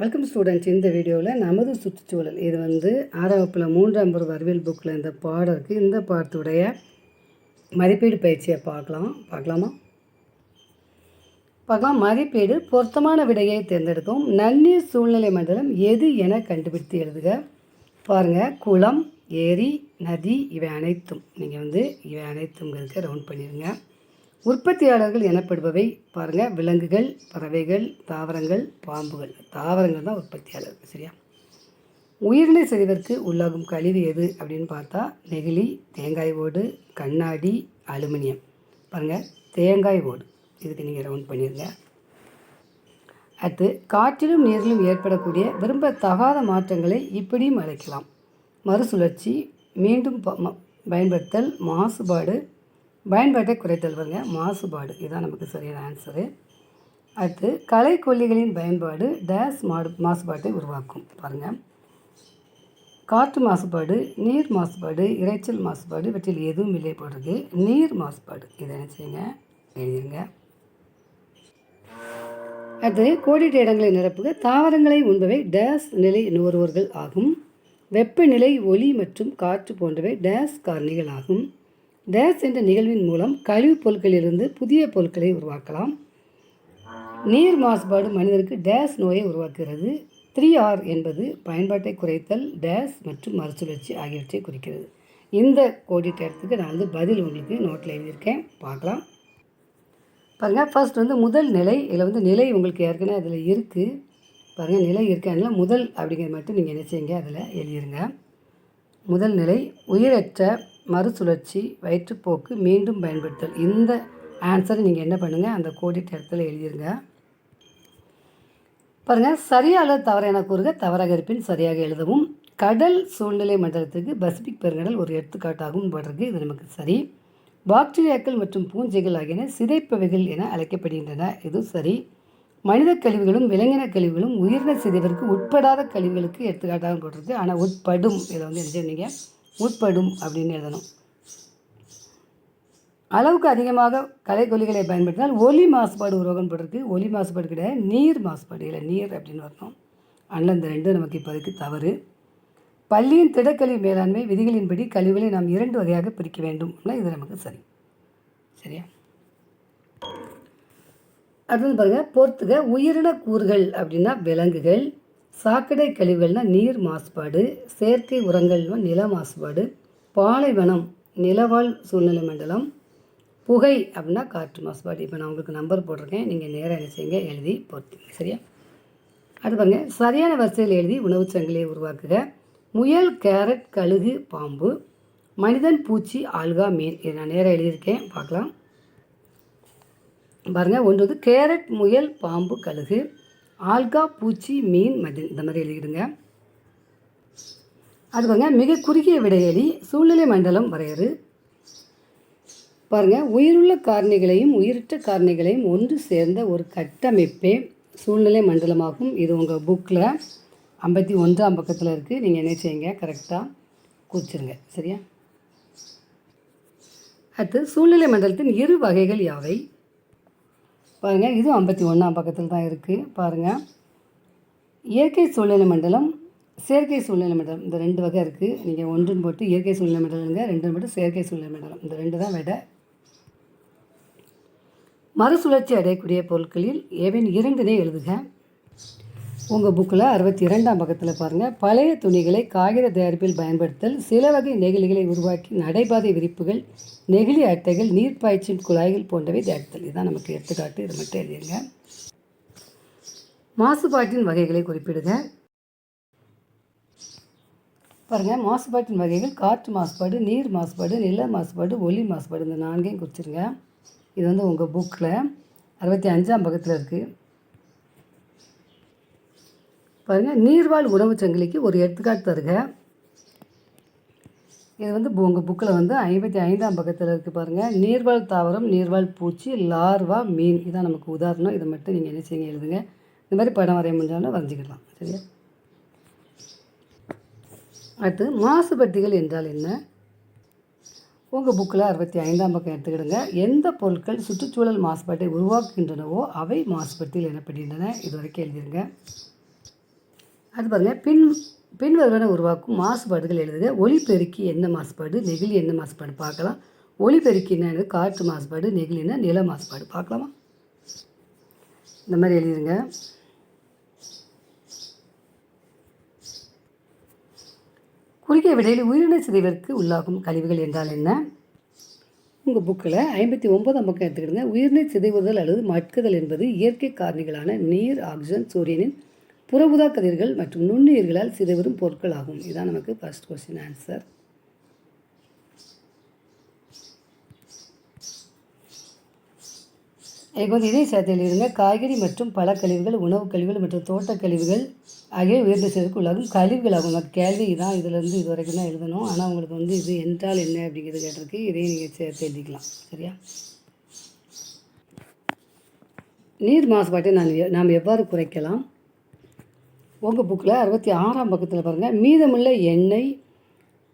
Welcome students இந்த வீடியோவில் நமது சுற்றுச்சூழல். இது வந்து ஆறாம் வகுப்பில் மூன்றாம் பருவ அறிவியல் புக்கில் இந்த பாடம் இருக்குது இந்த பாடத்துடைய மதிப்பீடு பயிற்சியை பார்க்கலாம். பார்க்கலாமா? பார்க்கலாம். மதிப்பீடு பொருத்தமான விடையை தேர்ந்தெடுக்கும். நன்னீர் சூழ்நிலை மண்டலம் எது என கண்டுபிடித்து எழுதுக. பாருங்கள் குளம் ஏரி நதி இவை அனைத்தும். நீங்கள் வந்து இவை அனைத்துங்கிறதுக்கு ரவுண்ட் பண்ணிடுங்க உற்பத்தியாளர்கள் எனப்படுபவை பாருங்கள் விலங்குகள் பறவைகள் தாவரங்கள் பாம்புகள். தாவரங்கள் தான் உற்பத்தியாளர்கள் சரியா? உயிரினை செய்வதற்கு உள்ளாகும் கழிவு எது அப்படின்னு பார்த்தா நெகிழி தேங்காய் ஓடு கண்ணாடி அலுமினியம். பாருங்கள் தேங்காய் ஓடு. இதுக்கு நீங்கள் ரவுண்ட் பண்ணிடுங்க அடுத்து காற்றிலும் நீரிலும் ஏற்படக்கூடிய விரும்பத்தகாத மாற்றங்களை இப்படியும் அழைக்கலாம். மறுசுழற்சி மீண்டும் ப- ம- பயன்படுத்தல் மாசுபாடு பயன்பாட்டை குறைத்தல் வருங்க மாசுபாடு இதுதான் நமக்கு சரியான ஆன்சரு அடுத்து களைக்கொல்லிகளின் பயன்பாடு டேஸ் மாடு மாசுபாட்டை உருவாக்கும். பாருங்கள் காற்று மாசுபாடு நீர் மாசுபாடு இரைச்சல் மாசுபாடு இவற்றில் எதுவும் இல்லை போடுறது நீர் மாசுபாடு இதை என்ன செய்யுங்க? எழுதிருங்க. அடுத்து கோடிட்ட இடங்களை நிரப்புக. தாவரங்களை உண்பவை டேஸ் நிலை நுகர்வோர்கள் ஆகும். வெப்பநிலை ஒளி மற்றும் காற்று போன்றவை டேஸ் காரணிகள் ஆகும் டேஸ் என்ற நிகழ்வின் மூலம் கழிவுப் பொருட்களிலிருந்து புதிய பொருட்களை உருவாக்கலாம். நீர் மாசுபாடு மனிதருக்கு டேஸ் நோயை உருவாக்குகிறது. த்ரீ ஆர் என்பது பயன்பாட்டை குறைத்தல் டேஸ் மற்றும் மறுசுழற்சி ஆகியவற்றை குறிக்கிறது. இந்த கோடிட்டத்துக்கு நான் வந்து பதில் உங்களுக்கு நோட்டில் எழுதியிருக்கேன். பார்க்கலாம். பாருங்கள் ஃபர்ஸ்ட் வந்து முதல் நிலை இதில் வந்து நிலை உங்களுக்கு ஏற்கனவே அதில் இருக்குது பாருங்கள் நிலை இருக்கு. அதனால் முதல் அப்படிங்கிறது மட்டும் நீங்கள் என்ன செய்யுங்க அதில் எழுதிருங்க. முதல் நிலை உயிரற்ற மறுசுழற்சி வயிற்றுப்போக்கு மீண்டும் பயன்படுத்தல். இந்த ஆன்சரை நீங்கள் என்ன பண்ணுங்கள் அந்த கோடிட்ட இடத்துல எழுதிருங்க. பாருங்கள் சரியான தவறான தவறு என கூறுக தவறாக இருப்பின் சரியாக எழுதவும். கடல் சூழ்நிலை மண்டலத்துக்கு பசிபிக் பெருங்கடல் ஒரு எடுத்துக்காட்டாகவும் போடுறது இது நமக்கு சரி. பாக்டீரியாக்கள் மற்றும் பூஞ்சைகள் ஆகியன சிதைப்பவைகள் என அழைக்கப்படுகின்றன. இது சரி. மனித கழிவுகளும் விலங்கின கழிவுகளும் உயிரின சிதைவிற்கு உட்படாத கழிவுகளுக்கு எடுத்துக்காட்டாக போட்டிருக்கு. ஆனால் உட்படும் இதை வந்து என்ன செய்யணும் உட்படும் அப்படின்னு எழுதணும். அளவுக்கு அதிகமாக கலைக்கொல்லிகளை பயன்படுத்தினால் ஒலி மாசுபாடு உருவகம் போட்டிருக்கு ஒலி மாசுபாடு கிடையாது நீர் மாசுபாடு. இல்லை நீர் அப்படின்னு வரணும் அதனால் இந்த ரெண்டு நமக்கு இப்போதைக்கு தவறு. பள்ளியின் திடக்கழிவு மேலாண்மை விதிகளின்படி கழிவுகளை நாம் இரண்டு வகையாக பிரிக்க வேண்டும். இது நமக்கு சரி. சரியா? அடுத்தது பாருங்கள் பொறுத்துக உயிரின கூறுகள் அப்படின்னா விலங்குகள் சாக்கடை கழிவுகள்னால் நீர் மாசுபாடு செயற்கை உரங்கள்னால் நில மாசுபாடு பாலைவனம் நிலவாழ் சூழ்நிலை மண்டலம் புகை அப்படின்னா காற்று மாசுபாடு. இப்போ நான் உங்களுக்கு நம்பர் போட்டிருக்கேன். நீங்கள் நேராக என்ன செய்யுங்க எழுதி பொறுத்துங்க சரியா? அது பாருங்க. சரியான வரிசையில் எழுதி உணவுச் சங்கிலியை உருவாக்குக. முயல் கேரட் கழுகு பாம்பு மனிதன் பூச்சி ஆல்கா மீன். இதை நான் நேராக எழுதியிருக்கேன். பார்க்கலாம். பாருங்கள் ஒன்று வந்து கேரட் முயல் பாம்பு கழுகு. ஆல்கா பூச்சி மீன் மதில் இந்த மாதிரி எழுதிடுங்க. அது பாருங்க மிக குறுகிய விடையளி சூழ்நிலை மண்டலம் வரையறு. பாருங்கள் உயிருள்ள காரணிகளையும் உயிரற்ற காரணிகளையும் ஒன்று சேர்ந்த ஒரு கட்டமைப்பே சூழ்நிலை மண்டலமாகும். இது உங்கள் புக்கில் ஐம்பத்தி ஒன்றாம் பக்கத்தில் இருக்குது நீங்கள் என்ன செய்யுங்க கரெக்டாக குறிச்சிருங்க சரியா? அடுத்து சூழ்நிலை மண்டலத்தின் இரு வகைகள் யாவை? பாருங்கள் இதுவும் ஐம்பத்தி ஒன்றாம் பக்கத்தில் தான் இருக்குது பாருங்கள் இயற்கை சூழ்நிலை மண்டலம் செயற்கை சூழ்நிலை மண்டலம் இந்த ரெண்டு வகை இருக்குது நீங்கள் ஒன்றுன்னு போட்டு இயற்கை சூழ்நிலை மண்டலங்க ரெண்டு போட்டு செயற்கை சூழ்நிலை மண்டலம். இந்த ரெண்டு தான் விட. மறுசுழற்சி அடையக்கூடிய பொருட்களில் ஏவின் இரண்டினை எழுதுக. உங்கள் புக்கில் அறுபத்தி இரண்டாம் பக்கத்தில் பாருங்கள் பழைய துணிகளை காகித தயாரிப்பில் பயன்படுத்தல் சில வகை நெகிழிகளை உருவாக்கி நடைபாதை விரிப்புகள் நெகிழி அட்டைகள் நீர் குழாய்கள் போன்றவை தயாரித்தல். இதுதான் நமக்கு எடுத்துக்காட்டு. இது மட்டும் எழுதிருங்க. மாசுபாட்டின் வகைகளை குறிப்பிடுங்க பாருங்கள் மாசுபாட்டின் வகைகள் காற்று மாசுபாடு நீர் மாசுபாடு நில மாசுபாடு ஒலி மாசுபாடு இந்த நான்கையும் குறிச்சிருங்க. இது வந்து உங்கள் புக்கில் அறுபத்தி அஞ்சாம் பக்கத்தில் இருக்குது பாருங்கள் நீர்வாழ் உணவுச் சங்கிலிக்கு ஒரு எடுத்துக்காட்டு தருக. இது வந்து உங்கள் புக்கில் வந்து ஐம்பத்தி ஐந்தாம் பக்கத்தில் இருக்குது பாருங்கள் நீர்வாழ் தாவரம் நீர்வாழ் பூச்சி லார்வா மீன். இதான் நமக்கு உதாரணம். இதை மட்டும் நீங்கள் என்ன செய்யுங்க எழுதுங்க. இந்த மாதிரி படம் வரைய முடிஞ்சாலும் வரைஞ்சிக்கலாம். சரியா? அடுத்து மாசுபட்டிகள் என்றால் என்ன? உங்கள் புக்கில் அறுபத்தி ஐந்தாம் பக்கம் எடுத்துக்கிடுங்க. எந்த பொருட்கள் சுற்றுச்சூழல் மாசுபாட்டை உருவாக்குகின்றனவோ அவை மாசுபட்டியல் எனப்படுகின்றன. இது வரைக்கும் எழுதிருங்க. அது பாருங்கள் பின் பின்வருவன உருவாக்கும் மாசுபாடுகள் எழுதுக. ஒலிபெருக்கி என்ன மாசுபாடு? நெகிழி என்ன மாசுபாடு? பார்க்கலாம். ஒலிபெருக்கி என்னது காற்று மாசுபாடு நெகிழின்னா நில மாசுபாடு. பார்க்கலாமா? இந்த மாதிரி எழுதிருங்க. குறுகிய விடையில் உயிரின சிதைவிற்கு உள்ளாகும் கழிவுகள் என்றால் என்ன? உங்கள் புக்கில் ஐம்பத்தி ஒன்பதாம் பக்கம் எடுத்துக்கிடுங்க. உயிரினை சிதைவுதல் அல்லது மட்குதல் என்பது இயற்கை காரணிகளான நீர் ஆக்சிஜன் சூரியனின் புறவுதா கதிர்கள் மற்றும் நுண்ணுயிர்களால் சிதைவரும் பொருட்கள் ஆகும் இதுதான் நமக்கு ஃபர்ஸ்ட் கொஸ்டின் ஆன்சர் இப்போ வந்து இதே சேர்த்து காய்கறி மற்றும் பல கழிவுகள் உணவு கழிவுகள் மற்றும் தோட்ட கழிவுகள் ஆகிய உயர்ந்த சேர்க்கு உள்ளாகும். கழிவுகளாகும். நமக்கு கேள்வி தான் இதிலேருந்து இது வரைக்கும் தான் எழுதணும். ஆனால் உங்களுக்கு வந்து இது என்றால் என்ன அப்படிங்கிறது கேட்டிருக்கு. இதையும் நீங்கள் சேர்த்து எழுதிக்கலாம். சரியா? நீர் மாசுபாட்டை நான் நாம் எவ்வாறு குறைக்கலாம்? உங்கள் புக்கில் அறுபத்தி ஆறாம் பக்கத்தில் பாருங்கள் மீதமுள்ள எண்ணெய்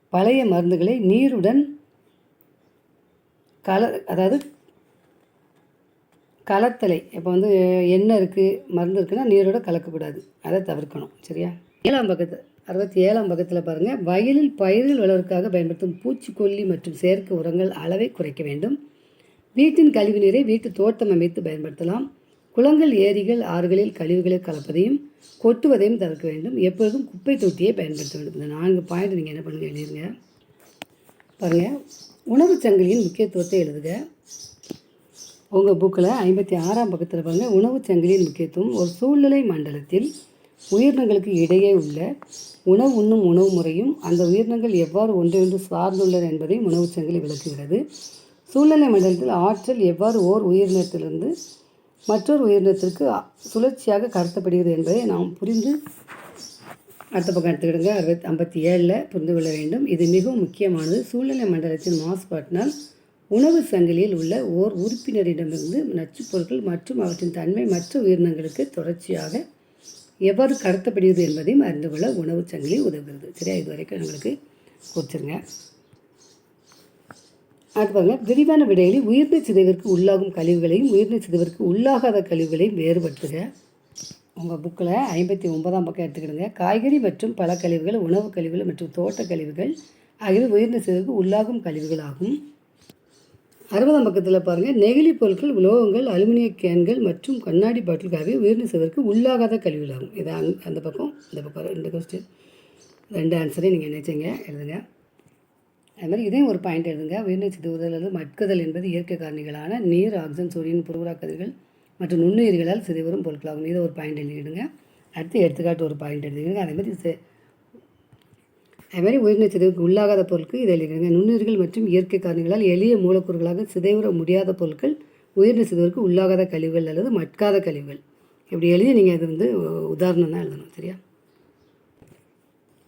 பழைய மருந்துகளை நீருடன் கல அதாவது கலத்தலை. இப்போ வந்து எண்ணெய் இருக்குது மருந்து இருக்குன்னா நீரோட கலக்கக்கூடாது. அதை தவிர்க்கணும். சரியா? ஏழாம் பக்கத்து அறுபத்தி ஏழாம் பக்கத்தில் பாருங்கள் வயலில் பயிர்கள் வளர்க்காக பயன்படுத்தும் பூச்சிக்கொல்லி மற்றும் செயற்கை உரங்கள் அளவை குறைக்க வேண்டும். வீட்டின் கழிவு நீரை வீட்டு தோட்டம் அமைத்து பயன்படுத்தலாம். குளங்கள் ஏரிகள் ஆறுகளில் கழிவுகளை கலப்பதையும் கொட்டுவதையும் தவிர்க்க வேண்டும். எப்பொழுதும் குப்பை தொட்டியை பயன்படுத்த வேண்டும். இந்த நான்கு பாயிண்ட் நீங்கள் என்ன பண்ணுங்க எழுதிருங்க. பாருங்கள் உணவுச் சங்கிலியின் முக்கியத்துவத்தை எழுதுக. உங்கள் புக்கில் ஐம்பத்தி ஆறாம் பக்கத்தில் பாருங்கள் உணவுச் சங்கிலியின் முக்கியத்துவம் ஒரு சூழ்நிலை மண்டலத்தில் உயிரினங்களுக்கு இடையே உள்ள உணவு உண்ணும் உணவு முறையும் அந்த உயிரினங்கள் எவ்வாறு ஒன்றையொன்று சார்ந்துள்ளன என்பதையும் உணவுச் சங்கிலி விளக்குகிறது. சூழ்நிலை மண்டலத்தில் ஆற்றல் எவ்வாறு ஓர் உயிரினத்திலிருந்து மற்றொரு உயிரினத்திற்கு சுழற்சியாக கடத்தப்படுகிறது என்பதை நாம் புரிந்து அடுத்த பக்கம் எடுத்துக்கிடுங்க. அறுபத்தி ஐம்பத்தி ஏழில் புரிந்து கொள்ள வேண்டும். இது மிகவும் முக்கியமானது. சூழ்நிலை மண்டலத்தின் மாசுபாட்டினால் உணவு சங்கிலியில் உள்ள ஓர் உறுப்பினரிடமிருந்து நச்சுப் பொருட்கள் மற்றும் அவற்றின் தன்மை மற்ற உயிரினங்களுக்கு தொடர்ச்சியாக எவ்வாறு கடத்தப்படுகிறது என்பதையும் அறிந்து கொள்ள உணவு சங்கிலி உதவுகிறது. சரியா? இது வரைக்கும் எங்களுக்கு கொடுத்துருங்க. அடுத்து பாருங்க விரிவான விடையில் உயிர்நீர் சிதைவிற்கு உள்ளாகும் கழிவுகளையும் உயிர்நீர் சிதைவிற்கு உள்ளாகாத கழிவுகளையும் வேறுபடுத்துக உங்கள் புக்கில் ஐம்பத்தி ஒன்பதாம் பக்கம் எடுத்துக்கிடுங்க. காய்கறி மற்றும் பல கழிவுகள் உணவு கழிவுகள் மற்றும் தோட்ட கழிவுகள் ஆகியவை உயிர்நீர் சிதைவுக்கு உள்ளாகும் கழிவுகள் ஆகும் அறுபதாம் பக்கத்தில் பாருங்கள் நெகிழி பொருட்கள் உலோகங்கள் அலுமினிய கேன்கள் மற்றும் கண்ணாடி பாட்டில்காகவே உயிர்நீர் சிதைவிற்கு உள்ளாகாத கழிவுகள் ஆகும் இது அந்த பக்கம் இந்த பக்கம் ரெண்டு கொஸ்டின் ரெண்டு ஆன்சரையும் நீங்கள் நினைச்சிங்க எழுதுங்க. அது மாதிரி இதையும் ஒரு பாயிண்ட் எழுதுங்க. உயிர்நீர் சிதைவுதல் அல்லது மட்குதல் என்பது இயற்கை காரணிகளான நீர் ஆக்சிஜன் சூரியன் புறவுரா கதிர்கள் மற்றும் நுண்ணுயிர்களால் சிதைவரும் பொருட்களாகும். இதை ஒரு பாயிண்ட் எழுதிடுங்க. அடுத்து எடுத்துக்காட்டு ஒரு பாயிண்ட் எழுதிடுங்க. அதே மாதிரி அதே மாதிரி உயிரின சிதைவுக்கு உள்ளாகாத பொருட்கள் இதை எழுதிடுங்க. நுண்ணுயிர்கள் மற்றும் இயற்கை காரணிகளால் எளிய மூலக்கூறுகளாக சிதைவுற முடியாத பொருட்கள் உயிரின சிதைவுக்கு உள்ளாகாத கழிவுகள் அல்லது மட்காத கழிவுகள். இப்படி எழுதி நீங்கள் இது வந்து உதாரணம் தான் எழுதணும். சரியா?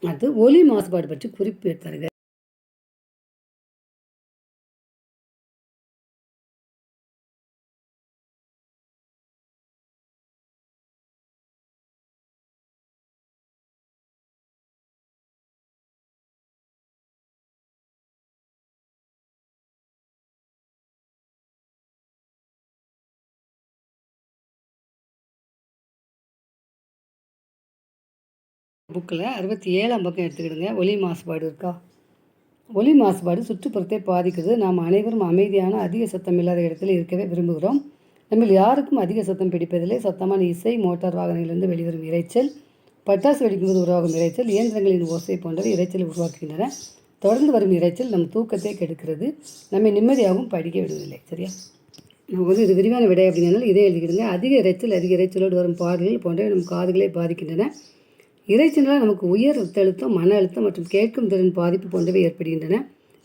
அடுத்து ஒலி மாசுபாடு பற்றி குறிப்பு தருக புக்கில் அறுபத்தி ஏழாம் பக்கம் எடுத்துக்கிடுங்க. ஒலி மாசுபாடு இருக்கா? ஒலி மாசுபாடு சுற்றுப்புறத்தை பாதிக்குது. நாம் அனைவரும் அமைதியான அதிக சத்தம் இல்லாத இடத்துல இருக்கவே விரும்புகிறோம். நம்ம யாருக்கும் அதிக சத்தம் பிடிப்பதில்லை. சத்தமான இசை மோட்டார் வாகனங்களிலிருந்து வெளிவரும் இறைச்சல் பட்டாசு வெடிக்கும்போது உருவாகும் இறைச்சல் இயந்திரங்களின் ஓசை போன்றவை இறைச்சலை உருவாக்குகின்றன. தொடர்ந்து வரும் இறைச்சல் நம் தூக்கத்தை கெடுக்கிறது. நம்மை நிம்மதியாகவும் படிக்க விடுவதில்லை. சரியா? நமக்கு வந்து இது விரிவான விடை அப்படிங்கிறனால இதே எழுதிக்கிடுங்க. அதிக இறைச்சல் அதிக இறைச்சலோடு வரும் பாடல்கள் போன்றவை நம் காதுகளை பாதிக்கின்றன. இறைச்சலால் நமக்கு உயர் ரத்த அழுத்தம் மன அழுத்தம் மற்றும் கேட்கும் திறன் பாதிப்பு போன்றவை ஏற்படுகின்றன.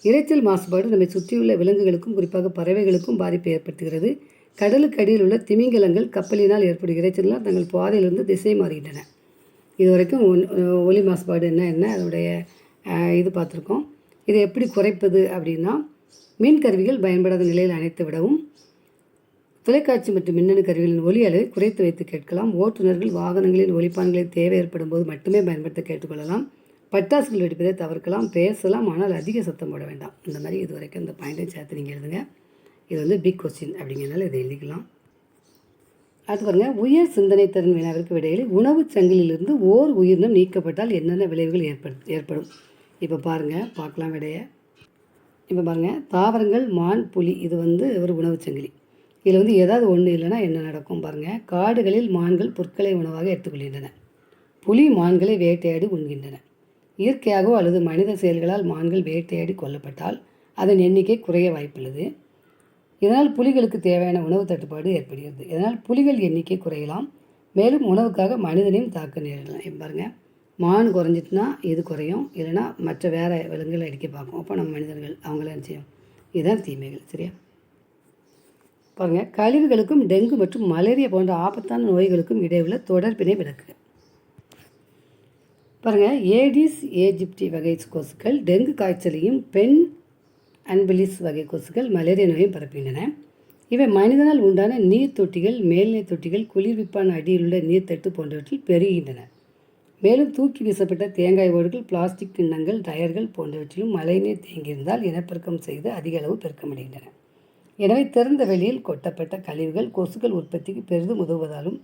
இறைச்சல் மாசுபாடு நம்மை சுற்றியுள்ள விலங்குகளுக்கும் குறிப்பாக பறவைகளுக்கும் பாதிப்பை ஏற்படுத்துகிறது. கடலுக்கு அடியில் உள்ள திமிங்கலங்கள் கப்பலினால் ஏற்படும் இறைச்சலால் தங்கள் பாதையிலிருந்து திசை மாறுகின்றன. இது வரைக்கும் ஒலி மாசுபாடு என்ன என்ன அதனுடைய இது பார்த்துருக்கோம். இதை எப்படி குறைப்பது அப்படின்னா மின் கருவிகள் பயன்படாத நிலையில் அணைத்து விடவும் தொலைக்காட்சி மற்றும் மின்னணு கருவிகளின் ஒலி அளவை குறைத்து வைத்து கேட்கலாம். ஓட்டுநர்கள் வாகனங்களின் ஒலிப்பான்களை தேவை ஏற்படும் போது மட்டுமே பயன்படுத்த கேட்டுக்கொள்ளலாம். பட்டாசுகள் வெடிப்பதை தவிர்க்கலாம். பேசலாம். ஆனால் அதிக சத்தம் போட வேண்டாம். இந்த மாதிரி இது வரைக்கும் இந்த பாயிண்ட்டையும் சேர்த்து நீங்கள் எழுதுங்க. இது வந்து பிக் கொஸ்டின் அப்படிங்கிறனால இதை எழுதிக்கலாம். அடுத்து பாருங்கள் உயர் சிந்தனை திறன் வினாவிற்கு விடையில் உணவுச் சங்கிலிருந்து ஓர் உயிரினம் நீக்கப்பட்டால் என்னென்ன விளைவுகள் ஏற்படு ஏற்படும்? இப்போ பாருங்கள் பார்க்கலாம் விடையை. இப்போ பாருங்கள் தாவரங்கள் மான் புலி இது வந்து ஒரு உணவுச் சங்கிலி. இதில் வந்து ஏதாவது ஒன்று இல்லைன்னா என்ன நடக்கும் பாருங்கள் காடுகளில் மான்கள் புற்களை உணவாக எடுத்துக்கொள்கின்றன. புலி மான்களை வேட்டையாடி உண்கின்றன. இயற்கையாகவோ அல்லது மனித செயல்களால் மான்கள் வேட்டையாடி கொல்லப்பட்டால் அதன் எண்ணிக்கை குறைய வாய்ப்புள்ளது. இதனால் புலிகளுக்கு தேவையான உணவு தட்டுப்பாடு ஏற்படுகிறது. இதனால் புலிகள் எண்ணிக்கை குறையலாம். மேலும் உணவுக்காக மனிதனையும் தாக்க நேரிடலாம். இப்போ பாருங்கள் மான் குறைஞ்சிட்டுனா இது குறையும். இல்லைன்னா மற்ற வேறு விலங்குகளை அடிக்க பார்க்கும். அப்போ நம்ம மனிதர்கள் அவங்கள என்ன செய்யும்? இதுதான் தீமைகள். சரியா? பாருங்கள் கழிவுகளுக்கும் டெங்கு மற்றும் மலேரியா போன்ற ஆபத்தான நோய்களுக்கும் இடையுள்ள தொடர்பினை விளக்குக பாருங்கள் ஏடிஸ் ஏஜிப்டி வகை கொசுக்கள் டெங்கு காய்ச்சலையும் பெண் அன்பிலிஸ் வகை கொசுக்கள் மலேரியா நோயும் பரப்புகின்றன. இவை மனிதனால் உண்டான நீர் தொட்டிகள் மேல்நிலை தொட்டிகள் குளிர்விப்பான அடியில் உள்ள நீர்த்தட்டு போன்றவற்றில் பெருகின்றன. மேலும் தூக்கி வீசப்பட்ட தேங்காய் ஓடுகள் பிளாஸ்டிக் கிண்ணங்கள் டயர்கள் போன்றவற்றிலும் மழைநீர் தேங்கியிருந்தால் இனப்பெருக்கம் செய்து அதிக அளவு பெருக்கமடைகின்றன. எனவே திறந்த வெளியில் கொட்டப்பட்ட கழிவுகள் கொசுக்கள் உற்பத்திக்கு பெரிதும் உதவுவதாலும்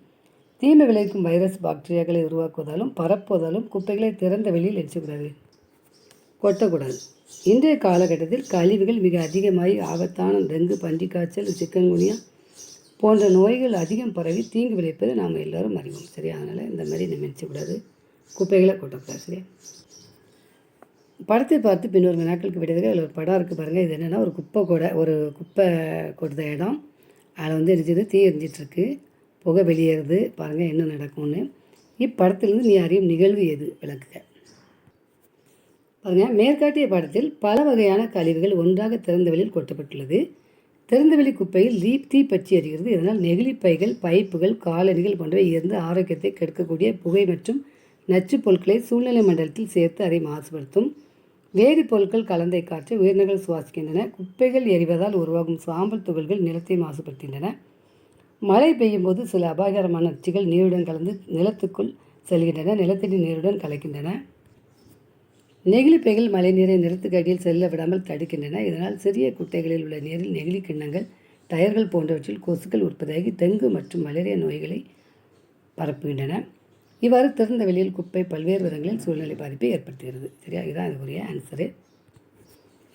தீமை விளைவிக்கும் வைரஸ் பாக்டீரியாக்களை உருவாக்குவதாலும் பரப்புவதாலும் குப்பைகளை திறந்த வெளியில் எரிச்சக்கூடாது கொட்டக்கூடாது. இன்றைய காலகட்டத்தில் கழிவுகள் மிக அதிகமாகி ஆபத்தான டெங்கு பன்றி காய்ச்சல் சிக்கன்குனியா போன்ற நோய்கள் அதிகம் பரவி தீங்கு விளைப்பதை நாம் எல்லோரும் அறிவோம். சரியா? அதனால் இந்த மாதிரி நம்ம நினச்சக்கூடாது. குப்பைகளை கொட்டக்கூடாது. சரியா? படத்தை பார்த்து பின்னொரு வினாக்களுக்கு விடுவதற்கு அதில் ஒரு படம் இருக்குது பாருங்கள் இது என்னென்னா ஒரு குப்பை கொடை ஒரு குப்பை கொடுத்த இடம். அதில் வந்து எரிஞ்சது தீ எரிஞ்சிட்ருக்கு. புகை வெளியேறுது. பாருங்கள் என்ன நடக்கும்னு. இப்படத்திலிருந்து நீ அறியும் நிகழ்வு எது? விளக்குக. பாருங்கள் மேற்காட்டிய படத்தில் பல வகையான கழிவுகள் ஒன்றாக திறந்தவெளியில் கொட்டப்பட்டுள்ளது. திறந்தவெளி குப்பையில் லீப் தீ பற்றி எறிகிறது இதனால் நெகிழிப்பைகள் பைப்புகள் காலணிகள் போன்றவை இருந்து ஆரோக்கியத்தை கெடுக்கக்கூடிய புகை மற்றும் நச்சுப் பொருட்களை சூழ்நிலை மண்டலத்தில் சேர்த்து அதை மாசுபடுத்தும். வேதிப்பொருட்கள் கலந்தை காற்று உயிரினங்கள் சுவாசிக்கின்றன. குப்பைகள் எரிவதால் உருவாகும் சாம்பல் துகள்கள் நிலத்தை மாசுபடுத்துகின்றன. மழை பெய்யும் போது சில அபாயகரமான நச்சுகள் நீருடன் கலந்து நிலத்துக்குள் செல்கின்றன. நிலத்தடி நீருடன் கலக்கின்றன. நெகிழிப்பைகள் மழை நீரை நிலத்துக்கு அடியில் செல்ல விடாமல் தடுக்கின்றன. இதனால் சிறிய குட்டைகளில் உள்ள நீரில் நெகிழி கிண்ணங்கள் டயர்கள் போன்றவற்றில் கொசுக்கள் உற்பத்தியாகி டெங்கு மற்றும் மலேரியா நோய்களை பரப்புகின்றன. இவ்வாறு திறந்த வெளியில் குப்பை பல்வேறு விதங்களில் சூழ்நிலை பாதிப்பை ஏற்படுத்துகிறது. சரியா? இதுதான் அதுக்குரிய ஆன்சரு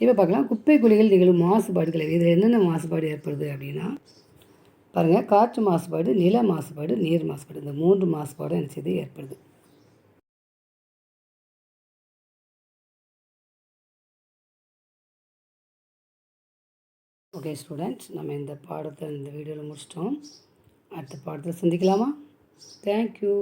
இப்போ பார்க்கலாம். குப்பை குழிகள் நிகழும் மாசுபாடுகளை இதில் என்னென்ன மாசுபாடு ஏற்படுது அப்படின்னா பாருங்கள் காற்று மாசுபாடு நில மாசுபாடு நீர் மாசுபாடு. இந்த மூன்று மாசுபாடும் என்ன செய்து? ஏற்படுது. ஓகே ஸ்டூடெண்ட்ஸ் நம்ம இந்த பாடத்தை இந்த வீடியோவில் முடிச்சிட்டோம். அடுத்த பாடத்தில் சந்திக்கலாமா? தேங்க்யூ